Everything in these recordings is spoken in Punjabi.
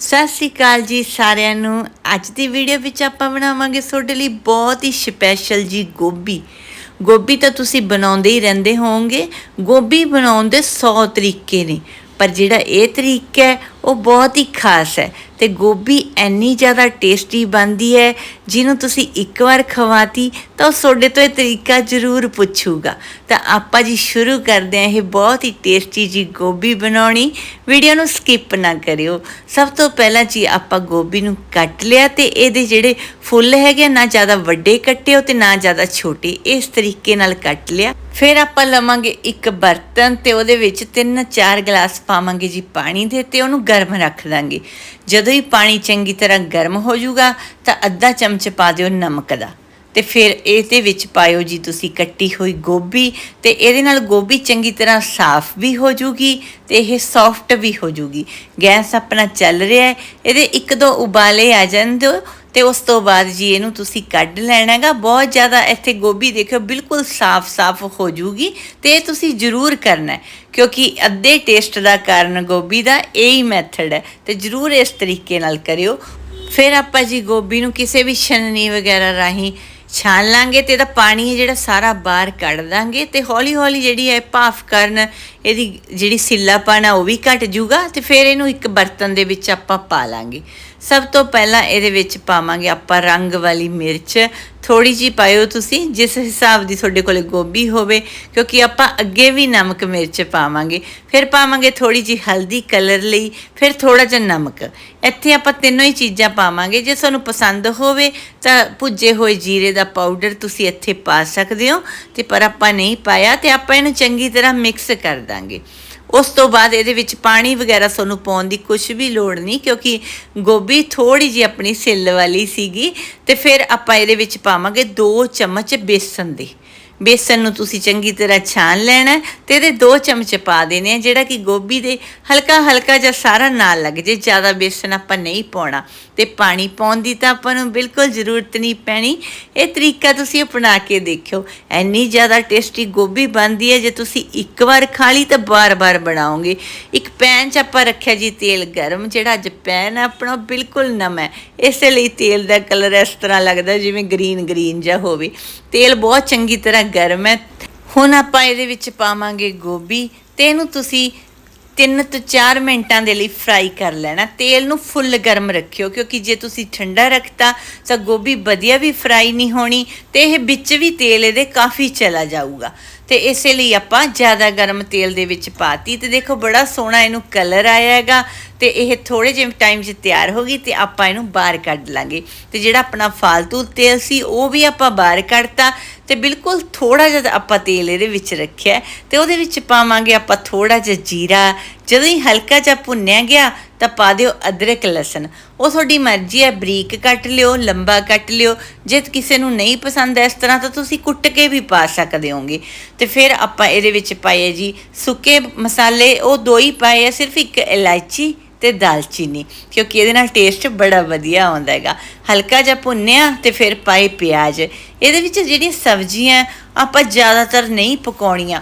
ਸਤਿ ਸ੍ਰੀ ਅਕਾਲ ਜੀ ਸਾਰਿਆਂ ਨੂੰ। ਅੱਜ ਦੀ ਵੀਡੀਓ ਵਿੱਚ ਆਪਾਂ ਬਣਾਵਾਂਗੇ ਤੁਹਾਡੇ ਲਈ ਬਹੁਤ ਹੀ ਸਪੈਸ਼ਲ ਜੀ ਗੋਭੀ। ਗੋਭੀ ਤਾਂ ਤੁਸੀਂ ਬਣਾਉਂਦੇ ਹੀ ਰਹਿੰਦੇ ਹੋਵੋਗੇ। ਗੋਭੀ ਬਣਾਉਣ ਦੇ 100 ਤਰੀਕੇ ਨੇ। ਪਰ ਜਿਹੜਾ ਇਹ ਤਰੀਕਾ ਹੈ ਉਹ ਬਹੁਤ ਹੀ ਖਾਸ ਹੈ। ਤੇ ਗੋਭੀ ਇੰਨੀ ਜ਼ਿਆਦਾ ਟੇਸਟੀ ਬਣਦੀ ਹੈ, ਜਿਹਨੂੰ ਤੁਸੀਂ ਇੱਕ ਵਾਰ ਖਵਾਤੀ ਤਾਂ ਉਹ ਤੁਹਾਡੇ ਤੋਂ ਇਹ ਤਰੀਕਾ ਜ਼ਰੂਰ ਪੁੱਛੂਗਾ। ਤਾਂ ਆਪਾਂ ਜੀ ਸ਼ੁਰੂ ਕਰਦੇ ਹਾਂ ਇਹ ਬਹੁਤ ਹੀ ਟੇਸਟੀ ਜੀ ਗੋਭੀ ਬਣਾਉਣੀ। ਵੀਡੀਓ ਨੂੰ ਸਕਿਪ ਨਾ ਕਰਿਓ। ਸਭ ਤੋਂ ਪਹਿਲਾਂ ਜੀ ਆਪਾਂ ਗੋਭੀ ਨੂੰ ਕੱਟ ਲਿਆ ਤੇ ਇਹਦੇ ਜਿਹੜੇ ਫੁੱਲ ਹੈਗੇ ਨਾ ਜ਼ਿਆਦਾ ਵੱਡੇ ਕੱਟਿਓ ਤੇ ਨਾ ਜ਼ਿਆਦਾ ਛੋਟੇ, ਇਸ ਤਰੀਕੇ ਨਾਲ ਕੱਟ ਲਿਆ। ਫਿਰ ਆਪਾਂ ਲਵਾਂਗੇ ਇੱਕ ਬਰਤਨ ਤੇ ਉਹਦੇ ਵਿੱਚ 3-4 ਗਲਾਸ ਪਾਵਾਂਗੇ ਜੀ ਪਾਣੀ ਦੇ ਤੇ ਉਹਨੂੰ ਗਰਮ ਰੱਖ ਦਾਂਗੇ। ਜਦੋਂ ਹੀ ਪਾਣੀ ਚੰਗੀ ਤਰ੍ਹਾਂ ਗਰਮ ਹੋ ਜਾਊਗਾ, ਤਾਂ ਅੱਧਾ ਚਮਚ ਪਾ ਦਿਓ ਨਮਕ ਦਾ। ਤੇ ਫਿਰ ਇਹਦੇ ਵਿੱਚ ਪਾਇਓ ਜੀ ਤੁਸੀਂ ਕੱਟੀ ਹੋਈ ਗੋਭੀ, ਤੇ ਇਹਦੇ ਨਾਲ ਗੋਭੀ ਚੰਗੀ ਤਰ੍ਹਾਂ ਸਾਫ਼ ਵੀ ਹੋ ਜੂਗੀ ਤੇ ਇਹ ਸੌਫਟ ਵੀ ਹੋ ਜੂਗੀ ਗੈਸ ਆਪਣਾ ਚੱਲ ਰਿਹਾ ਹੈ। ਇਹਦੇ ਇੱਕ ਦੋ ਉਬਾਲੇ ਆ ਜਾਣ ਦਿਓ। ਤੇ ਉਸ ਤੋਂ ਬਾਅਦ ਜੀ ਇਹਨੂੰ ਤੁਸੀਂ ਕੱਢ ਲੈਣਾ ਹੈਗਾ। ਬਹੁਤ ਜ਼ਿਆਦਾ ਇੱਥੇ ਗੋਭੀ ਦੇਖਿਓ, ਬਿਲਕੁਲ ਸਾਫ਼-ਸਾਫ਼ ਹੋ ਜੂਗੀ ਤੇ ਇਹ ਤੁਸੀਂ ਜ਼ਰੂਰ ਕਰਨਾ ਹੈ, ਕਿਉਂਕਿ ਅੱਧੇ ਟੇਸਟ ਦਾ ਕਾਰਨ ਗੋਭੀ ਦਾ ਇਹ ਹੀ ਮੈਥਡ ਹੈ। ਤੇ ਜ਼ਰੂਰ ਇਸ ਤਰੀਕੇ ਨਾਲ ਕਰਿਓ। ਫਿਰ ਆਪਾਂ ਜੀ ਗੋਭੀ ਨੂੰ ਕਿਸੇ ਵੀ ਛਨਨੀ ਵਗੈਰਾ ਰਾਹੀਂ ਛਾਣ ਲਾਂਗੇ ਤੇ ਇਹਦਾ ਪਾਣੀ ਹੈ ਜਿਹੜਾ ਸਾਰਾ ਬਾਹਰ ਕੱਢ ਦਾਂਗੇ ਤੇ ਹੌਲੀ ਹੌਲੀ ਜਿਹੜੀ ਹੈ ਭਾਫ ਕਰਨ, ਇਹਦੀ ਜਿਹੜੀ ਸਿੱਲਾਪਣ ਆ ਉਹ ਵੀ ਘਟ ਜੂਗਾ ਤੇ ਫਿਰ ਇਹਨੂੰ ਇੱਕ ਬਰਤਨ ਦੇ ਵਿੱਚ ਆਪਾਂ ਪਾ ਲਾਂਗੇ। ਸਭ ਤੋਂ ਪਹਿਲਾਂ ਇਹਦੇ ਵਿੱਚ ਪਾਵਾਂਗੇ ਆਪਾਂ ਰੰਗ ਵਾਲੀ ਮਿਰਚ। ਥੋੜੀ ਜੀ ਪਾਇਓ ਤੁਸੀਂ, ਜਿਸ ਹਿਸਾਬ ਦੀ ਤੁਹਾਡੇ ਕੋਲੇ ਗੋਭੀ ਹੋਵੇ, ਕਿਉਂਕਿ ਆਪਾਂ ਅੱਗੇ ਵੀ ਨਮਕ ਮਿਰਚ ਪਾਵਾਂਗੇ। ਫਿਰ ਪਾਵਾਂਗੇ ਥੋੜੀ ਜੀ ਹਲਦੀ ਕਲਰ ਲਈ, ਫਿਰ ਥੋੜਾ ਜਿਹਾ ਨਮਕ। ਇੱਥੇ ਆਪਾਂ ਤਿੰਨੋਂ ਹੀ ਚੀਜ਼ਾਂ ਪਾਵਾਂਗੇ। ਜੇ ਤੁਹਾਨੂੰ ਪਸੰਦ ਹੋਵੇ ਤਾਂ ਭੁੱਜੇ ਹੋਏ ਜੀਰੇ ਦਾ ਪਾਊਡਰ ਤੁਸੀਂ ਇੱਥੇ ਪਾ ਸਕਦੇ ਹੋ। ਤੇ ਪਰ ਆਪਾਂ ਨਹੀਂ ਪਾਇਆ ਤੇ ਆਪਾਂ ਇਹਨੂੰ ਚੰਗੀ ਤਰ੍ਹਾਂ ਮਿਕਸ ਕਰ ਦਾਂਗੇ। ਉਸ ਤੋਂ ਬਾਅਦ ਇਹਦੇ ਵਿੱਚ ਪਾਣੀ ਵਗੈਰਾ ਤੁਹਾਨੂੰ ਪਾਉਣ ਦੀ ਕੁਝ ਵੀ ਲੋੜ ਨਹੀਂ, ਕਿਉਂਕਿ ਗੋਭੀ ਥੋੜੀ ਜੀ ਆਪਣੀ ਸਿੱਲ ਵਾਲੀ ਸੀਗੀ ਤੇ ਫਿਰ ਆਪਾਂ ਇਹਦੇ ਵਿੱਚ ਪਾਵਾਂਗੇ 2 ਚਮਚ ਬੇਸਨ ਦੇ। ਬੇਸਨ ਨੂੰ ਤੁਸੀਂ ਚੰਗੀ ਤਰ੍ਹਾਂ ਛਾਣ ਲੈਣਾ ਹੈ ਤੇ ਇਹਦੇ 2 ਚਮਚ ਪਾ ਦੇਣੇ ਆ, ਜਿਹੜਾ ਕਿ ਗੋਭੀ ਦੇ ਹਲਕਾ ਹਲਕਾ ਜਿਹਾ ਸਾਰਾ ਨਾਲ ਲੱਗ ਜੇ, ਜ਼ਿਆਦਾ ਬੇਸਨ ਆਪਾਂ ਨਹੀਂ ਪਾਉਣਾ। ਤੇ ਪਾਣੀ ਪਾਉਣ ਦੀ ਤਾਂ ਆਪਾਂ ਨੂੰ ਬਿਲਕੁਲ ਜ਼ਰੂਰਤ ਨਹੀਂ ਪੈਣੀ। ਇਹ ਤਰੀਕਾ ਤੁਸੀਂ ਅਪਣਾ ਕੇ ਦੇਖਿਓ। ਐਨੀ ਜ਼ਿਆਦਾ ਟੇਸਟੀ ਗੋਭੀ ਬਣਦੀ ਹੈ, ਜੇ ਤੁਸੀਂ ਇੱਕ ਵਾਰ ਖਾ ਲਈ ਤਾਂ ਬਾਰ-ਬਾਰ ਬਣਾਓਗੇ। ਇੱਕ ਪੈਨ 'ਚ ਆਪਾਂ ਰੱਖਿਆ ਜੀ ਤੇਲ ਗਰਮ, ਜਿਹੜਾ ਅੱਜ ਪੈਨ ਹੈ, ਆਪਣਾ ਉਹ ਬਿਲਕੁਲ ਨਮ ਹੈ। ਇਸੇ ਲਈ ਤੇਲ ਦਾ ਕਲਰ ਇਸ ਤਰ੍ਹਾਂ ਲੱਗਦਾ ਜਿਵੇਂ ਗ੍ਰੀਨ ਗ੍ਰੀਨ ਜਿਹਾ ਹੋਵੇ। ਤੇਲ ਬਹੁਤ ਚੰਗੀ ਤਰ੍ਹਾਂ ਗਰਮ ਹੈ। ਹੁਣ ਆਪਾਂ ਇਹਦੇ ਵਿੱਚ ਪਾਵਾਂਗੇ ਗੋਭੀ ਤੇ ਇਹਨੂੰ ਤੁਸੀਂ 3 ਤੋਂ 4 ਮਿੰਟਾਂ ਦੇ ਲਈ ਫਰਾਈ ਕਰ ਲੈਣਾ। ਤੇਲ ਨੂੰ ਫੁੱਲ ਗਰਮ ਰੱਖਿਓ, ਕਿਉਂਕਿ ਜੇ ਤੁਸੀਂ ਠੰਡਾ ਰੱਖਤਾ ਤਾਂ ਗੋਭੀ ਵਧੀਆ ਵੀ ਫਰਾਈ ਨਹੀਂ ਹੋਣੀ ਤੇ ਇਹ ਵਿੱਚ ਵੀ ਤੇਲ ਇਹਦੇ ਕਾਫੀ ਚਲਾ ਜਾਊਗਾ। ਤੇ ਇਸੇ ਲਈ ਆਪਾਂ ਜ਼ਿਆਦਾ ਗਰਮ ਤੇਲ ਦੇ ਵਿੱਚ ਪਾਤੀ ਤੇ ਦੇਖੋ ਬੜਾ ਸੋਹਣਾ ਇਹਨੂੰ ਕਲਰ ਆਇਆ ਹੈਗਾ ਤੇ ਇਹ ਥੋੜੇ ਜਿਹੇ ਟਾਈਮ 'ਚ ਤਿਆਰ ਹੋ ਗਈ ਤੇ ਆਪਾਂ ਇਹਨੂੰ ਬਾਹਰ ਕੱਢ ਲਾਂਗੇ। ਤੇ ਜਿਹੜਾ ਆਪਣਾ ਫਾਲਤੂ ਤੇਲ ਸੀ ਉਹ ਵੀ ਆਪਾਂ ਬਾਹਰ ਕੱਢਤਾ ਤੇ ਬਿਲਕੁਲ ਥੋੜਾ ਜਿਹਾ ਆਪਾਂ ਤੇਲ ਇਹਦੇ ਵਿੱਚ ਰੱਖਿਆ ਤੇ ਉਹਦੇ ਵਿੱਚ ਪਾਵਾਂਗੇ ਆਪਾਂ ਥੋੜਾ ਜਿਹਾ ਜੀਰਾ। ਜਦੋਂ ਹੀ ਹਲਕਾ ਜਿਹਾ ਭੁੰਨਿਆ ਗਿਆ ਤਾਂ ਪਾ ਦਿਓ ਅਦਰਕ, ਲਸਣ। ਉਹ ਤੁਹਾਡੀ ਮਰਜ਼ੀ ਹੈ, ਬਰੀਕ ਕੱਟ ਲਿਓ, ਲੰਬਾ ਕੱਟ ਲਿਓ। ਜੇ ਕਿਸੇ ਨੂੰ ਨਹੀਂ ਪਸੰਦ ਇਸ ਤਰ੍ਹਾਂ ਤਾਂ ਤੁਸੀਂ ਕੁੱਟ ਕੇ ਵੀ ਪਾ ਸਕਦੇ ਹੋਗੇ। ਤੇ ਫਿਰ ਆਪਾਂ ਇਹਦੇ ਵਿੱਚ ਪਾਏ ਜੀ ਸੁੱਕੇ ਮਸਾਲੇ। ਉਹ ਦੋ ਹੀ ਪਾਏ ਆ, ਸਿਰਫ ਇੱਕ ਇਲਾਇਚੀ ਤੇ ਦਾਲਚੀਨੀ ਕਿਉਂਕਿ ਇਹਦੇ ਨਾਲ ਟੇਸਟ ਬੜਾ ਵਧੀਆ ਆਉਂਦਾ ਹੈਗਾ। ਹਲਕਾ ਜਿਹਾ ਭੁੰਨਿਆ ਤੇ ਫਿਰ ਪਾਏ ਪਿਆਜ਼। ਇਹਦੇ ਵਿੱਚ ਜਿਹੜੀਆਂ ਸਬਜ਼ੀਆਂ ਆਪਾਂ ਜ਼ਿਆਦਾਤਰ ਨਹੀਂ ਪਕਾਉਣੀਆਂ,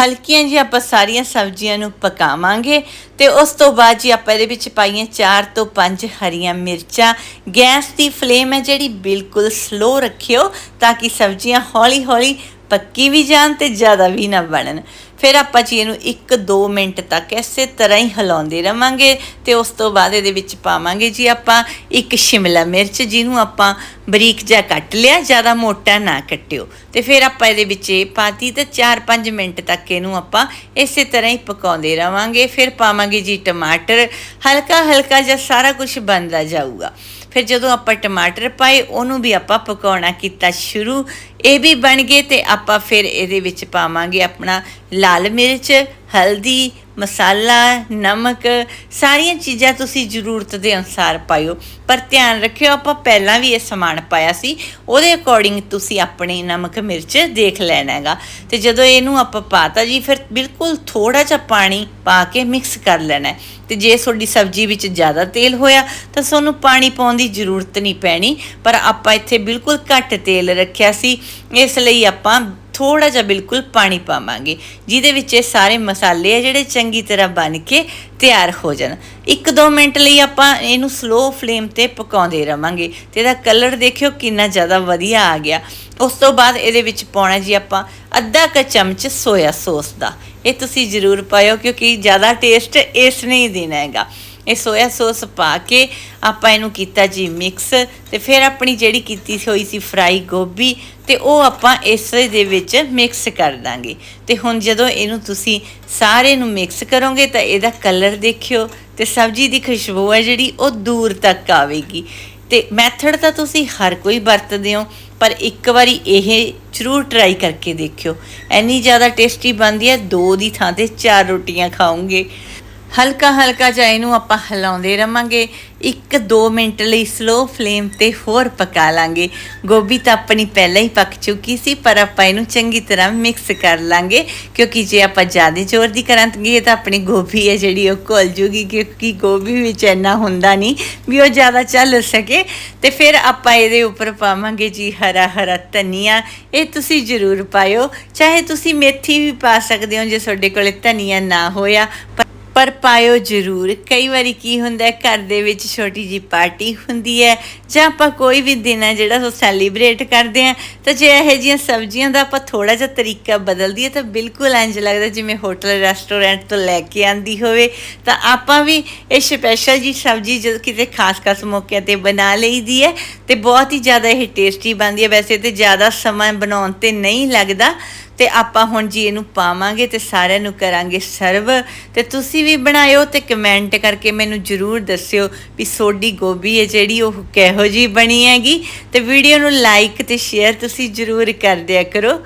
ਹਲਕੀਆਂ ਜੀ ਆਪਾਂ ਸਾਰੀਆਂ ਸਬਜ਼ੀਆਂ ਨੂੰ ਪਕਾਵਾਂਗੇ ਤੇ ਉਸ ਤੋਂ ਬਾਅਦ ਜੀ ਆਪਾਂ ਇਹਦੇ ਵਿੱਚ ਪਾਈਆਂ 4 ਤੋਂ 5 ਹਰੀਆਂ ਮਿਰਚਾਂ। ਗੈਸ ਦੀ ਫਲੇਮ ਹੈ ਜਿਹੜੀ ਬਿਲਕੁਲ ਸਲੋ ਰੱਖਿਓ ਤਾਂ ਕਿ ਸਬਜ਼ੀਆਂ ਹੌਲੀ-ਹੌਲੀ ਪੱਕੀ ਵੀ ਜਾਣ ਤੇ ਜ਼ਿਆਦਾ ਵੀ ਨਾ ਬਣਨ। ਫਿਰ ਆਪਾਂ ਜੀ ਇਹਨੂੰ 1-2 ਮਿੰਟ ਤੱਕ ਇਸੇ ਤਰ੍ਹਾਂ ਹੀ ਹਿਲਾਉਂਦੇ ਰਵਾਂਗੇ ਤੇ ਉਸ ਤੋਂ ਬਾਅਦ ਇਹਦੇ ਵਿੱਚ ਪਾਵਾਂਗੇ ਜੀ ਆਪਾਂ ਇੱਕ ਸ਼ਿਮਲਾ ਮਿਰਚ, ਜਿਹਨੂੰ ਆਪਾਂ ਬਰੀਕ ਜਿਹਾ ਕੱਟ ਲਿਆ, ਜ਼ਿਆਦਾ ਮੋਟਾ ਨਾ ਕੱਟਿਓ। ਤੇ ਫਿਰ ਆਪਾਂ ਇਹਦੇ ਵਿੱਚ ਇਹ ਪਾਤੀ ਤੇ 4-5 ਮਿੰਟ ਤੱਕ ਇਹਨੂੰ ਆਪਾਂ ਇਸੇ ਤਰ੍ਹਾਂ ਹੀ ਪਕਾਉਂਦੇ ਰਵਾਂਗੇ। ਫਿਰ ਪਾਵਾਂਗੇ ਜੀ ਟਮਾਟਰ। ਹਲਕਾ ਹਲਕਾ ਜਿਹਾ ਸਾਰਾ ਕੁਝ ਬਣਦਾ ਜਾਊਗਾ। ਫਿਰ ਜਦੋਂ ਆਪਾਂ ਟਮਾਟਰ ਪਾਏ, ਉਹਨੂੰ ਵੀ ਆਪਾਂ ਪਕਾਉਣਾ ਕੀਤਾ ਸ਼ੁਰੂ। ਇਹ ਵੀ ਬਣ ਗਏ ਤੇ ਆਪਾਂ ਫਿਰ ਇਹਦੇ ਵਿੱਚ ਪਾਵਾਂਗੇ ਆਪਣਾ ਲਾਲ ਮਿਰਚ, ਹਲਦੀ ਮਸਾਲਾ, ਨਮਕ, ਸਾਰੀਆਂ ਚੀਜ਼ਾਂ ਤੁਸੀਂ ਜ਼ਰੂਰਤ ਦੇ ਅਨੁਸਾਰ ਪਾਇਓ। ਪਰ ਧਿਆਨ ਰੱਖਿਓ, ਆਪਾਂ ਪਹਿਲਾਂ ਵੀ ਇਹ ਸਮਾਨ ਪਾਇਆ ਸੀ, ਉਹਦੇ ਅਕੋਰਡਿੰਗ ਤੁਸੀਂ ਆਪਣੇ ਨਮਕ, ਮਿਰਚ ਦੇਖ ਲੈਣਾ ਹੈਗਾ। ਤੇ ਜਦੋਂ ਇਹਨੂੰ ਆਪਾਂ ਪਾਤਾ ਜੀ, ਫਿਰ ਬਿਲਕੁਲ ਥੋੜਾ ਜਿਹਾ ਪਾਣੀ ਪਾ ਕੇ ਮਿਕਸ ਕਰ ਲੈਣਾ ਹੈ। ਤੇ ਜੇ ਤੁਹਾਡੀ ਸਬਜ਼ੀ ਵਿੱਚ ਜ਼ਿਆਦਾ ਤੇਲ ਹੋਇਆ, ਤਾਂ ਤੁਹਾਨੂੰ ਪਾਣੀ ਪਾਉਣ ਦੀ ਜ਼ਰੂਰਤ ਨਹੀਂ ਪੈਣੀ। ਪਰ ਆਪਾਂ ਇੱਥੇ ਬਿਲਕੁਲ ਘੱਟ ਤੇਲ ਰੱਖਿਆ ਸੀ। ਇਸ ਲਈ ਆਪਾਂ ਥੋੜਾ ਜਿਹਾ ਬਿਲਕੁਲ ਪਾਣੀ ਪਾਵਾਂਗੇ, ਜਿਹਦੇ ਵਿੱਚ ਇਹ ਸਾਰੇ ਮਸਾਲੇ ਆ ਜਿਹੜੇ ਚੰਗੀ ਤਰ੍ਹਾਂ ਬਣ ਕੇ ਤਿਆਰ ਹੋ ਜਾਣ। 1-2 ਮਿੰਟ ਲਈ ਆਪਾਂ ਇਹਨੂੰ ਸਲੋ ਫਲੇਮ ਤੇ ਪਕਾਉਂਦੇ ਰਵਾਂਗੇ ਤੇ ਇਹਦਾ ਕਲਰ ਦੇਖਿਓ ਕਿੰਨਾ ਜ਼ਿਆਦਾ ਵਧੀਆ ਆ ਗਿਆ। ਉਸ ਤੋਂ ਬਾਅਦ ਇਹਦੇ ਵਿੱਚ ਪਾਉਣਾ ਜੀ ਆਪਾਂ ਅੱਧਾ ਕ ਚਮਚ ਸੋਇਆ ਸੌਸ ਦਾ। ਇਹ ਤੁਸੀਂ ਜ਼ਰੂਰ ਪਾਇਓ ਕਿਉਂਕਿ ਜ਼ਿਆਦਾ ਟੇਸਟ ਇਸ ਨੇ ਹੀ ਦੇਣਾ ਹੈਗਾ। ਇਹ ਸੋਇਆ ਸੌਸ ਪਾ ਕੇ ਆਪਾਂ ਇਹਨੂੰ ਕੀਤਾ ਜੀ ਮਿਕਸ ਤੇ ਫਿਰ ਆਪਣੀ ਜਿਹੜੀ ਕੀਤੀ ਹੋਈ ਸੀ ਫਰਾਈ ਗੋਭੀ ਤੇ ਉਹ ਆਪਾਂ ਇਸ ਦੇ ਵਿੱਚ ਮਿਕਸ ਕਰ ਦਾਂਗੇ ਤੇ ਹੁਣ ਜਦੋਂ ਇਹਨੂੰ ਤੁਸੀਂ ਸਾਰੇ ਨੂੰ ਮਿਕਸ ਕਰੋਗੇ ਤਾਂ ਇਹਦਾ ਕਲਰ ਦੇਖਿਓ ਤੇ ਸਬਜ਼ੀ ਦੀ ਖੁਸ਼ਬੂ ਹੈ ਜਿਹੜੀ ਉਹ ਦੂਰ ਤੱਕ ਆਵੇਗੀ ਤੇ ਮੈਥਡ ਤਾਂ ਤੁਸੀਂ ਹਰ ਕੋਈ ਵਰਤਦੇ ਹੋ ਪਰ ਇੱਕ ਵਾਰੀ ਇਹ ਜ਼ਰੂਰ ਟਰਾਈ ਕਰਕੇ ਦੇਖਿਓ ਐਨੀ ਜ਼ਿਆਦਾ ਟੇਸਟੀ ਬਣਦੀ ਹੈ ਦੋ ਦੀ ਥਾਂ ਤੇ ਚਾਰ ਰੋਟੀਆਂ ਖਾਓਗੇ ਹਲਕਾ ਹਲਕਾ ਜਿਹਾ ਇਹਨੂੰ ਆਪਾਂ ਹਿਲਾਉਂਦੇ ਰਵਾਂਗੇ। 1-2 ਮਿੰਟ ਲਈ ਸਲੋ ਫਲੇਮ ਤੇ ਹੋਰ ਪਕਾ ਲਾਂਗੇ। ਗੋਭੀ ਤਾਂ ਆਪਣੀ ਪਹਿਲਾਂ ਹੀ ਪੱਕ ਚੁੱਕੀ ਸੀ, ਪਰ ਆਪਾਂ ਇਹਨੂੰ ਚੰਗੀ ਤਰ੍ਹਾਂ ਮਿਕਸ ਕਰ ਲਾਂਗੇ। ਕਿਉਂਕਿ ਜੇ ਆਪਾਂ ਜ਼ਿਆਦਾ ਜ਼ੋਰ ਦੀ ਕਰਾਂਗੇ ਤਾਂ ਆਪਣੀ ਗੋਭੀ ਹੈ ਜਿਹੜੀ ਉਹ ਘੁਲ ਜੂਗੀ, ਕਿਉਂਕਿ ਗੋਭੀ ਵਿੱਚ ਇੰਨਾ ਹੁੰਦਾ ਨਹੀਂ ਵੀ ਉਹ ਜ਼ਿਆਦਾ ਚੱਲ ਸਕੇ। ਤੇ ਫਿਰ ਆਪਾਂ ਇਹਦੇ ਉੱਪਰ ਪਾਵਾਂਗੇ ਜੀ ਹਰਾ ਹਰਾ ਧਨੀਆ। ਇਹ ਤੁਸੀਂ ਜ਼ਰੂਰ ਪਾਇਓ। ਚਾਹੇ ਤੁਸੀਂ ਮੇਥੀ ਵੀ ਪਾ ਸਕਦੇ ਹੋ, ਜੇ ਤੁਹਾਡੇ ਕੋਲੇ ਧਨੀਆ ਨਾ ਹੋਇਆ ਪਰ ਪਾਇਓ ਜ਼ਰੂਰ। ਕਈ ਵਾਰੀ ਕੀ ਹੁੰਦਾ ਹੈ, ਘਰ ਦੇ ਵਿੱਚ ਛੋਟੀ ਜੀ ਪਾਰਟੀ ਹੁੰਦੀ ਹੈ ਜਾਂ ਆਪਾਂ ਕੋਈ ਵੀ ਦਿਨ ਹੈ ਜਿਹੜਾ ਉਹ ਸੈਲੀਬ੍ਰੇਟ ਕਰਦੇ ਆ ਤਾਂ ਜੇ ਇਹੋ ਜਿਹੀਆਂ ਸਬਜ਼ੀਆਂ ਦਾ ਆਪਾਂ ਥੋੜਾ ਜਿਹਾ ਤਰੀਕਾ ਬਦਲ ਦਈਏ ਤਾਂ ਬਿਲਕੁਲ ਇੰਜ ਲੱਗਦਾ ਜਿਵੇਂ ਹੋਟਲ, ਰੈਸਟੋਰੈਂਟ ਤੋਂ ਲੈ ਕੇ ਆਂਦੀ ਹੋਵੇ। ਤਾਂ ਆਪਾਂ ਵੀ ਇਹ ਸਪੈਸ਼ਲ ਜੀ ਸਬਜ਼ੀ ਜਦੋਂ ਕਿਤੇ ਖਾਸ ਖਾਸ ਮੌਕਿਆਂ ਤੇ ਬਣਾ ਲਈਦੀ ਹੈ ਤੇ ਬਹੁਤ ਹੀ ਜ਼ਿਆਦਾ ਇਹ ਟੇਸਟੀ ਬਣਦੀ ਹੈ। ਵੈਸੇ ਤੇ ਜ਼ਿਆਦਾ ਸਮਾਂ ਬਣਾਉਣ ਤੇ ਨਹੀਂ ਲੱਗਦਾ ਤੇ ਆਪਾਂ ਹੁਣ ਜੀ ਇਹਨੂੰ ਪਾਵਾਂਗੇ ਤੇ ਸਾਰਿਆਂ ਨੂੰ ਕਰਾਂਗੇ ਸਰਵ। ਤੇ ਤੁਸੀਂ ਵੀ ਬਣਾਇਓ ਤੇ ਕਮੈਂਟ ਕਰਕੇ ਮੈਨੂੰ ਜਰੂਰ ਦੱਸਿਓ ਵੀ ਸੋਡੀ ਗੋਭੀ ਹੈ ਜਿਹੜੀ ਉਹ ਕਿਹੋ ਜੀ ਬਣੀ ਹੈਗੀ। ਤੇ ਵੀਡੀਓ ਨੂੰ ਲਾਈਕ ਤੇ ਸ਼ੇਅਰ ਤੁਸੀਂ ਜਰੂਰ ਕਰ ਦਿਆ ਕਰੋ।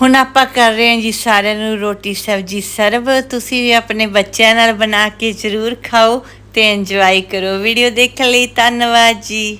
ਹੁਣ ਆਪਾਂ ਕਰ ਰਹੇ ਹਾਂ ਜੀ ਸਾਰਿਆਂ ਨੂੰ ਰੋਟੀ ਸਬਜੀ ਸਰਵ। ਤੁਸੀਂ ਵੀ ਆਪਣੇ ਬੱਚਿਆਂ ਨਾਲ ਬਣਾ ਕੇ ਜਰੂਰ ਖਾਓ ਤੇ ਇੰਜੋਏ ਕਰੋ। ਵੀਡੀਓ ਦੇਖਣ ਲਈ ਧੰਨਵਾਦ ਜੀ।